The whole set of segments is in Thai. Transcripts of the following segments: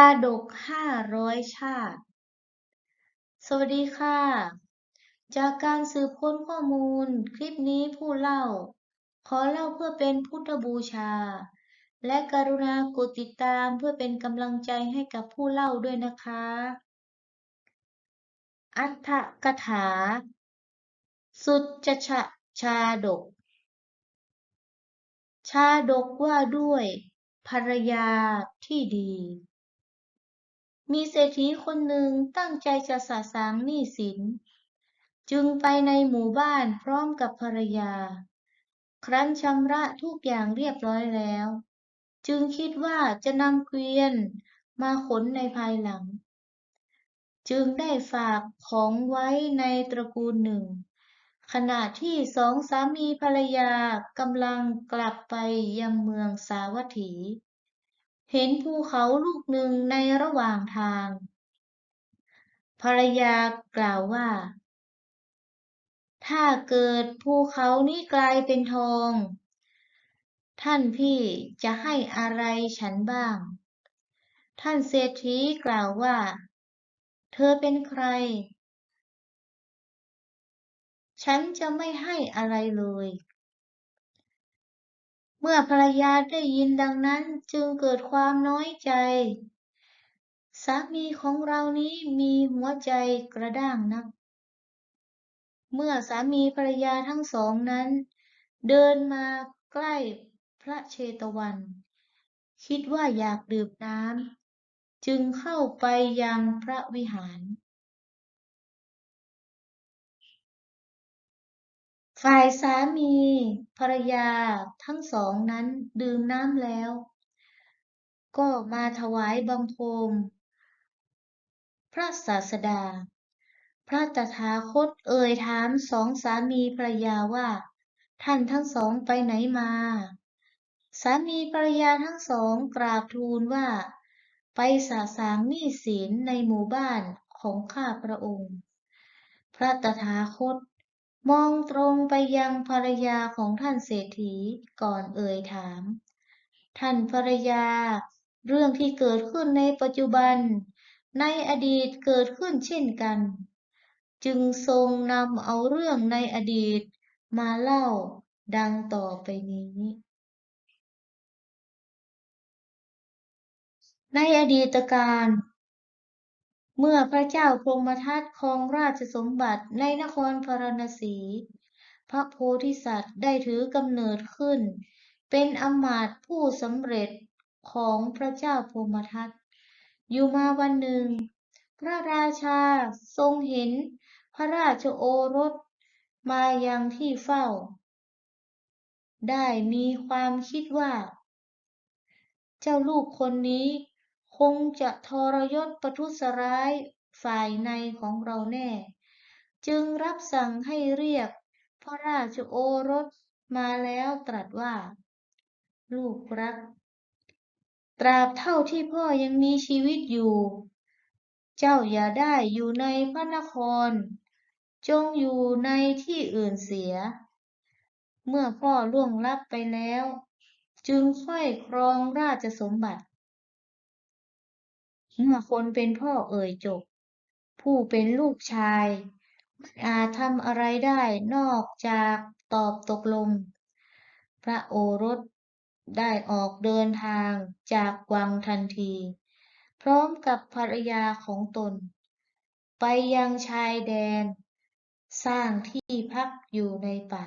าดกห้าร้อยชาติ สวัสดีค่ะ จากการสืบค้นข้อมูล คลิปนี้ผู้เล่า ขอเล่าเพื่อเป็นพุทธบูชา และกรุณากดติดตามเพื่อเป็นกำลังใจให้กับผู้เล่าด้วยนะคะ อัฏฐกถา สุจฉชาดก ชาดกว่าด้วยภรรยาที่ดี มีเศรษฐีคนหนึ่งตั้งใจจะสะสางหนี้สิน จึงไปในหมู่บ้านพร้อมกับภรรยา ครั้นชำระทุกอย่างเรียบร้อยแล้ว จึงคิดว่าจะนำเกวียนมาขนในภายหลัง จึงได้ฝากของไว้ในตระกูลหนึ่ง ขณะที่สองสามีภรรยากำลังกลับไปยังเมืองสาวัตถี เห็นภูเขาลูกหนึ่งในระหว่างทาง ภรรยากล่าวว่า ถ้าเกิดภูเขานี้กลายเป็นทอง ท่านพี่จะให้อะไรฉันบ้าง ท่านเศรษฐีกล่าวว่า เธอเป็นใคร ฉันจะไม่ให้อะไรเลย เมื่อภรรยาได้ยินดังนั้นจึงเกิดความน้อยใจ สามีของเรานี้มีหัวใจกระด้างนัก เมื่อสามีภรรยาทั้งสองนั้น เดินมาใกล้พระเชตวัน คิดว่าอยากดื่มน้ำจึงเข้าไปยังพระวิหาร ฝ่ายสามีภรรยาทั้งสองนั้นดื่มน้ำแล้ว ก็มาถวายบังคม พระศาสดา พระตถาคตเอ่ยถามสองสามีภรรยาว่า ท่านทั้งสองไปไหนมา สามีภรรยาทั้งสองกราบทูลว่า ไปสาสางหนี้สินในหมู่บ้านของข้าพระองค์ พระตถาคต มองตรงไปยังภรรยาของท่านเศรษฐีก่อนเอ่ยถาม ท่านภรรยา เรื่องที่เกิดขึ้นในปัจจุบัน ในอดีตเกิดขึ้นเช่นกัน จึงทรงนำเอาเรื่องในอดีตมาเล่าดังต่อไปนี้ ในอดีตการ เมื่อพระเจ้าพรหมทัตครองราชสมบัติในนครพาราณสี พระโพธิสัตว์ได้ถือกำเนิดขึ้น เป็นอมาตผู้สำเร็จของพระเจ้าพรหมทัตอยู่มาวันหนึ่ง พระราชาทรงเห็นพระราชโอรสมายังที่เฝ้า ได้มีความคิดว่า เจ้าลูกคนนี้ คงจะทรยศประทุษร้ายฝ่ายในของเราแน่ จึงรับสั่งให้เรียก พระราชโอรสมาแล้วตรัสว่า ลูกรัก ตราบเท่าที่พ่อยังมีชีวิตอยู่ เจ้าอย่าได้อยู่ในพระนคร จงอยู่ในที่อื่นเสีย เมื่อพ่อล่วงลับไปแล้ว จึงค่อยครองราชสมบัติ เมื่อคนเป็นพ่อเอ่ยจบ ผู้เป็นลูกชายไม่อาจทำอะไรได้นอกจากตอบตกลง พระโอรสได้ออกเดินทางจากวังทันที พร้อมกับภรรยาของตน ไปยังชายแดน สร้างที่พักอยู่ในป่า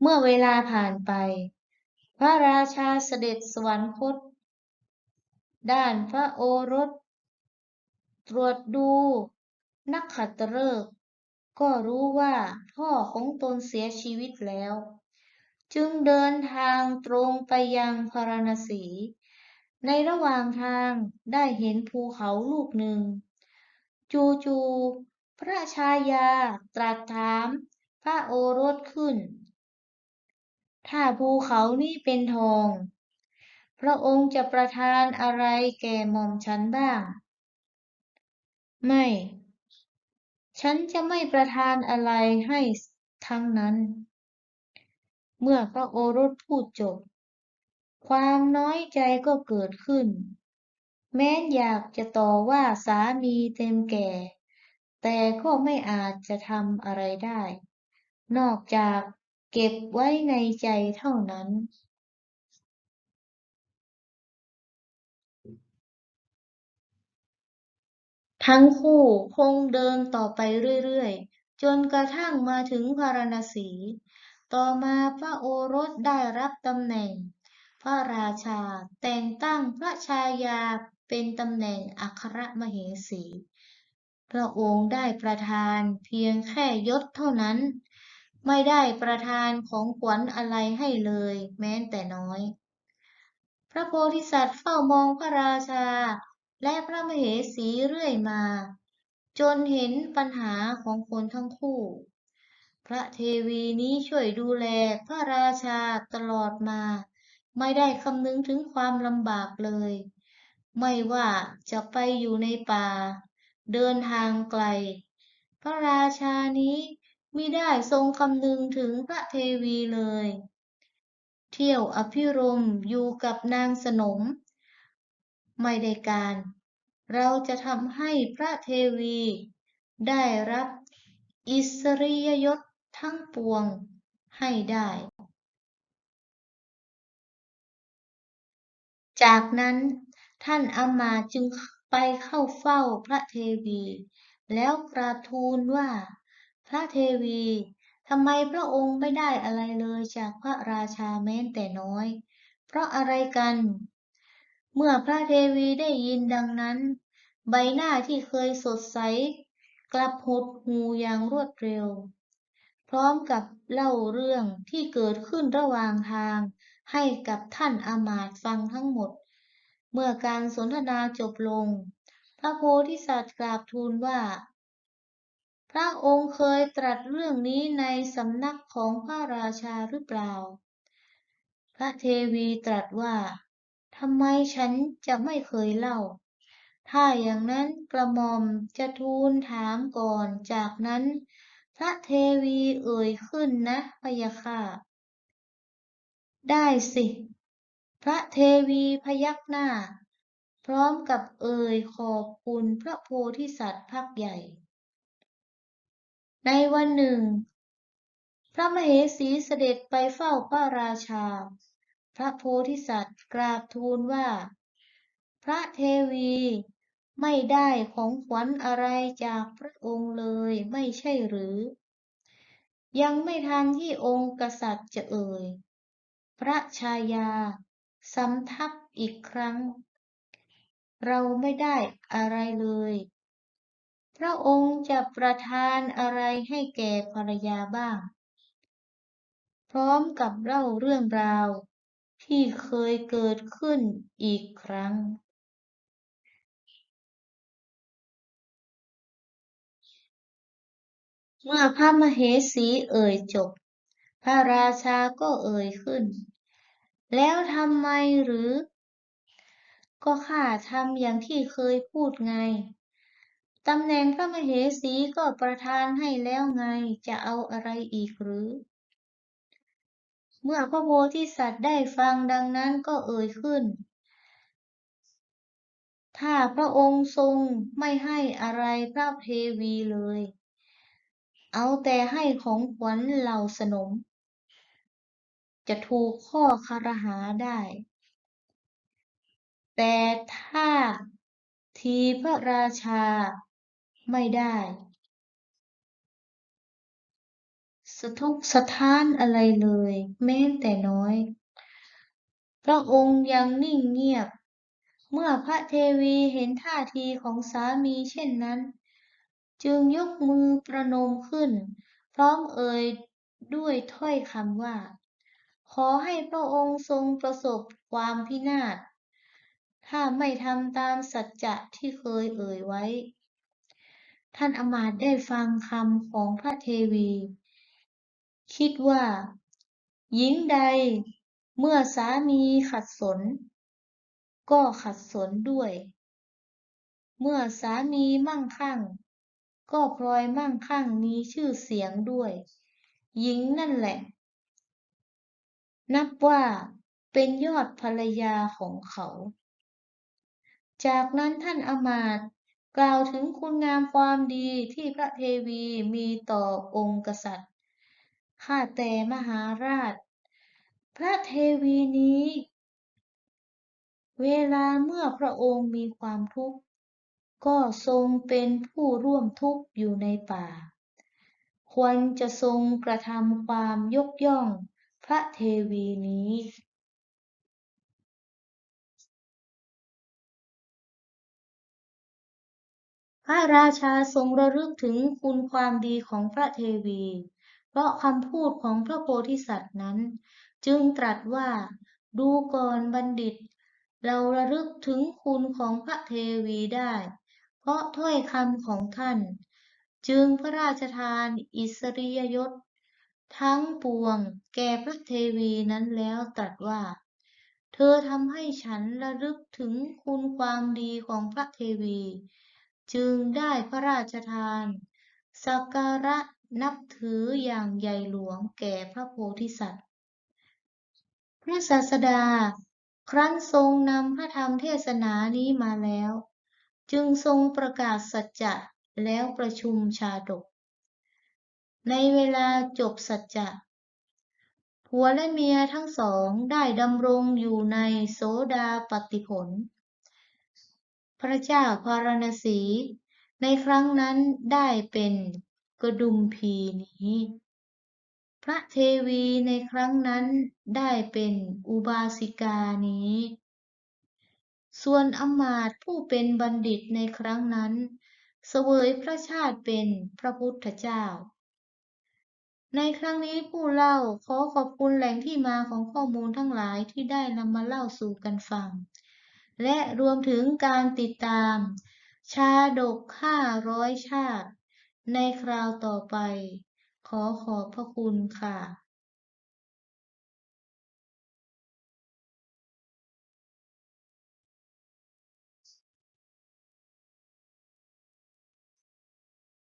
เมื่อเวลาผ่านไป ระราชาเสด็จสวรรคต ด้านพระโอรส ตรวจดู นักขัตฤกษ์ก็รู้ว่าพ่อของตนเสียชีวิตแล้ว จึงเดินทางตรงไปยังพาราณสี ในระหว่างทางได้เห็นภูเขาลูกหนึ่ง จู่ๆพระชายาตรัสถามพระโอรสขึ้น ถ้าภูเขานี้เป็นทอง พระองค์จะประทานอะไรแก่หม่อมฉันบ้าง ไม่ ฉันจะไม่ประทานอะไรให้ทั้งนั้น เมื่อพระโอรสพูดจบ ความน้อยใจก็เกิดขึ้น แม้อยากจะต่อว่าสามีเต็มแก่ แต่ก็ไม่อาจจะทำอะไรได้ นอกจาก เก็บไว้ในใจเท่านั้นทั้งคู่คงเดินต่อไปเรื่อยๆ จนกระทั่งมาถึงพาราณสี ต่อมาพระโอรสได้รับตำแหน่ง พระราชาแต่งตั้งพระชายาเป็นตำแหน่งอัครมเหสี พระองค์ได้ประทานเพียงแค่ยศเท่านั้น ไม่ได้ประทานของขวัญอะไรให้เลยแม้แต่น้อย พระโพธิสัตว์เฝ้ามองพระราชา และพระมเหสีเรื่อยมา จนเห็นปัญหาของคนทั้งคู่ พระเทวีนี้ช่วยดูแลพระราชาตลอดมา ไม่ได้คำนึงถึงความลำบากเลย ไม่ว่าจะไปอยู่ในป่า เดินทางไกล พระราชานี้ มิได้ทรงคำนึงถึงพระเทวีเลย เที่ยวอภิรมย์อยู่กับนางสนม ไม่ได้การ เราจะทำให้พระเทวี ได้รับอิสริยยศทั้งปวงให้ได้ จากนั้นท่านอำมาจึงไปเข้าเฝ้าพระเทวี แล้วกราบทูลว่า พระเทวีทำไมพระองค์ไม่ได้อะไรเลยจากพระราชาแม้แต่น้อย เพราะอะไรกัน เมื่อพระเทวีได้ยินดังนั้น ใบหน้าที่เคยสดใส กลับหดหูอย่างรวดเร็ว พร้อมกับเล่าเรื่องที่เกิดขึ้นระหว่างทาง ให้กับท่านอามาตฟังทั้งหมด เมื่อการสนทนาจบลง พระโพธิสัตว์กราบทูลว่า พระองค์เคยตรัสเรื่องนี้ในสำนักของพระราชาหรือเปล่า พระเทวีตรัสว่าทำไมฉันจะไม่เคยเล่า ถ้าอย่างนั้นกระหม่อมจะทูลถามก่อน จากนั้น พระเทวีเอ่ยขึ้นนะพยะค่ะ ได้สิ พระเทวีพยักหน้า พร้อมกับเอ่ยขอบคุณพระโพธิสัตว์พักใหญ่ ในวันหนึ่ง พระมเหสีเสด็จไปเฝ้าพระราชา พระโพธิสัตว์กราบทูลว่า พระเทวีไม่ได้ของขวัญอะไรจากพระองค์เลยไม่ใช่หรือ ยังไม่ทันที่องค์กษัตริย์จะเอ่ย พระชายาสำทับอีกครั้ง เราไม่ได้อะไรเลย พระองค์จะประทานอะไรให้แก่ภรรยาบ้าง พร้อมกับเล่าเรื่องราว ที่เคยเกิดขึ้นอีกครั้ง เมื่อพระมเหสีเอ่ยจบ พระราชาก็เอ่ยขึ้น แล้วทำไมหรือ ก็ข้าทำอย่างที่เคยพูดไง ตำแหน่งพระมเหสีก็ประทานให้แล้วไงจะเอาอะไรอีกหรือ เมื่อพระโพธิสัตว์ได้ฟังดังนั้นก็เอ่ยขึ้น ถ้าพระองค์ทรงไม่ให้อะไรพระเทวีเลย เอาแต่ให้ของขวัญเหล่าสนม จะถูกข้อคารหาได้ แต่ถ้าทีพระราชา ไม่ได้ สะทกสะท้านอะไรเลย แม้แต่น้อย พระองค์ยังนิ่งเงียบ เมื่อพระเทวีเห็นท่าทีของสามีเช่นนั้น จึงยกมือประนมขึ้น พร้อมเอ่ยด้วยถ้อยคำว่า ขอให้พระองค์ทรงประสบความพินาศถ้าไม่ทำตามสัจจะที่เคยเอ่ยไว้ ท่านอมาตย์ได้ฟังคำของพระเทวี คิดว่า หญิงใดเมื่อสามีขัดสน ก็ขัดสนด้วย เมื่อสามีมั่งคั่ง ก็พลอยมั่งคั่งมีชื่อเสียงด้วย หญิงนั่นแหละ นับว่าเป็นยอดภรรยาของเขา จากนั้นท่านอมาตย์ กล่าวถึงคุณงามความดีที่พระเทวีมีต่อองค์กษัตริย์ ข้าแต่มหาราช พระเทวีนี้ เวลาเมื่อพระองค์มีความทุกข์ ก็ทรงเป็นผู้ร่วมทุกข์อยู่ในป่า ควรจะทรงกระทำความยกย่องพระเทวีนี้ พระราชาทรงระลึกถึงคุณความดีของพระเทวี เพราะคำพูดของพระโพธิสัตว์นั้น จึงตรัสว่า ดูก่อนบัณฑิต เราระลึกถึงคุณของพระเทวีได้ เพราะถ้อยคำของท่าน จึงพระราชทานอิสริยยศ ทั้งปวงแก่พระเทวีนั้นแล้วตรัสว่า เธอทำให้ฉันระลึกถึงคุณความดีของพระเทวี จึงได้พระราชทานสักการะนับถืออย่างใหญ่หลวงแก่พระโพธิสัตว์ พระศาสดา ครั้นทรงนำพระธรรมเทศนานี้มาแล้ว จึงทรงประกาศสัจจะแล้วประชุมชาดก ในเวลาจบสัจจะผัวและเมียทั้งสองได้ดำรงอยู่ในโสดาปฏิผล พระเจ้าพาราณสี ในครั้งนั้นได้เป็นกระดุมพีนี้ พระเทวีในครั้งนั้นได้เป็นอุบาสิกานี้ ส่วนอมาตผู้เป็นบัณฑิตในครั้งนั้น เสวยพระชาติเป็นพระพุทธเจ้า ในครั้งนี้ผู้เล่าขอขอบคุณแหล่งที่มาของข้อมูลทั้งหลายที่ได้นำมาเล่าสู่กันฟัง และรวมถึงการติดตาม ชาดกห้าร้อยชาติ ในคราวต่อไป ขอขอบพระคุณค่ะ